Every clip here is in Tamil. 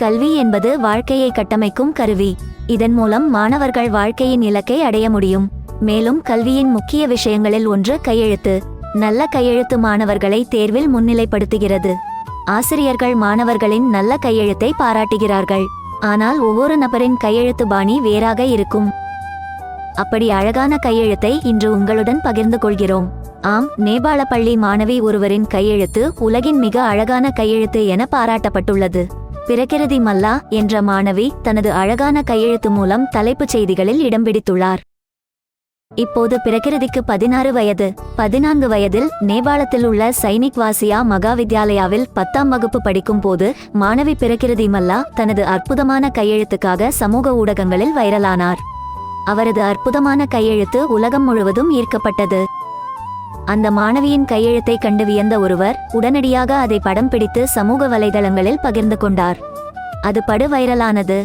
கல்வி என்பது வாழ்க்கையை கட்டமைக்கும் கருவி. இதன் மூலம் மாணவர்கள் வாழ்க்கையின் இலக்கை அடைய முடியும். மேலும் கல்வியின் முக்கிய விஷயங்களில் ஒன்று கையெழுத்து. நல்ல கையெழுத்து மாணவர்களை தேர்வில் முன்னிலைப்படுத்துகிறது. ஆசிரியர்கள் மாணவர்களின் நல்ல கையெழுத்தை பாராட்டுகிறார்கள். ஆனால் ஒவ்வொரு நபரின் கையெழுத்து பாணி வேறாக இருக்கும். அப்படி அழகான கையெழுத்தை இன்று உங்களுடன் பகிர்ந்து கொள்கிறோம். ஆம் நேபாள பள்ளி மாணவி ஒருவரின் கையெழுத்து உலகின் மிக அழகான கையெழுத்து என பாராட்டப்பட்டுள்ளது. பிரகிருதி மல்லா என்ற மாணவி தனது அழகான கையெழுத்து மூலம் தலைப்புச் செய்திகளில் இடம் பிடித்துள்ளார். இப்போது பிரகிருதிக்கு பதினாறு வயது பதினான்கு வயதில் நேபாளத்தில் உள்ள சைனிக் வாசியா மகாவித்யாலயாவில் பத்தாம் வகுப்பு படிக்கும் போது மாணவி பிரகிருதி மல்லா தனது அற்புதமான கையெழுத்துக்காக சமூக ஊடகங்களில் வைரலானார். அவரது அற்புதமான கையெழுத்து உலகம் முழுவதும் ஈர்க்கப்பட்டது. அந்த மாணவியின் கையெழுத்தை கண்டு வியந்த ஒருவர் உடனடியாக அதை படம் பிடித்து சமூக வலைதளங்களில் பகிர்ந்து கொண்டார். அது படு வைரலானது.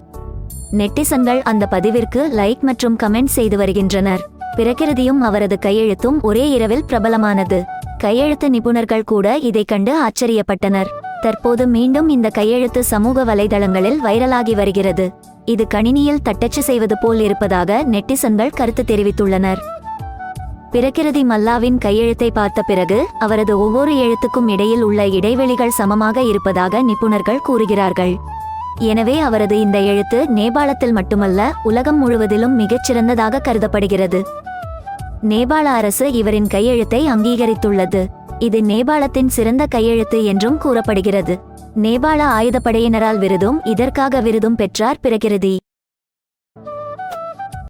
நெட்டிசன்கள் அந்த பதிவிற்கு லைக் மற்றும் கமெண்ட் செய்து வருகின்றனர். பிரகிருதியும் அவரது கையெழுத்தும் ஒரே இரவில் பிரபலமானது. கையெழுத்து நிபுணர்கள் கூட இதைக் கண்டு ஆச்சரியப்பட்டனர். தற்போது மீண்டும் இந்த கையெழுத்து சமூக வலைதளங்களில் வைரலாகி வருகிறது. இது கணினியில் தட்டச்சு செய்வது போல் இருப்பதாக நெட்டிசன்கள் கருத்து தெரிவித்துள்ளனர். பிரகிருதி மல்லாவின் கையெழுத்தை பார்த்த பிறகு அவரது ஒவ்வொரு எழுத்துக்கும் இடையில் உள்ள இடைவெளிகள் சமமாக இருப்பதாக நிபுணர்கள் கூறுகிறார்கள். எனவே அவரது இந்த எழுத்து நேபாளத்தில் மட்டுமல்ல உலகம் முழுவதிலும் மிகச்சிறந்ததாக கருதப்படுகிறது. நேபாள அரசு இவரின் கையெழுத்தை அங்கீகரித்துள்ளது. இது நேபாளத்தின் சிறந்த கையெழுத்து என்றும் கூறப்படுகிறது. நேபாள ஆயுதப்படையினரால் விருதும் இதற்காக விருதும் பெற்றார் பிரகிருதி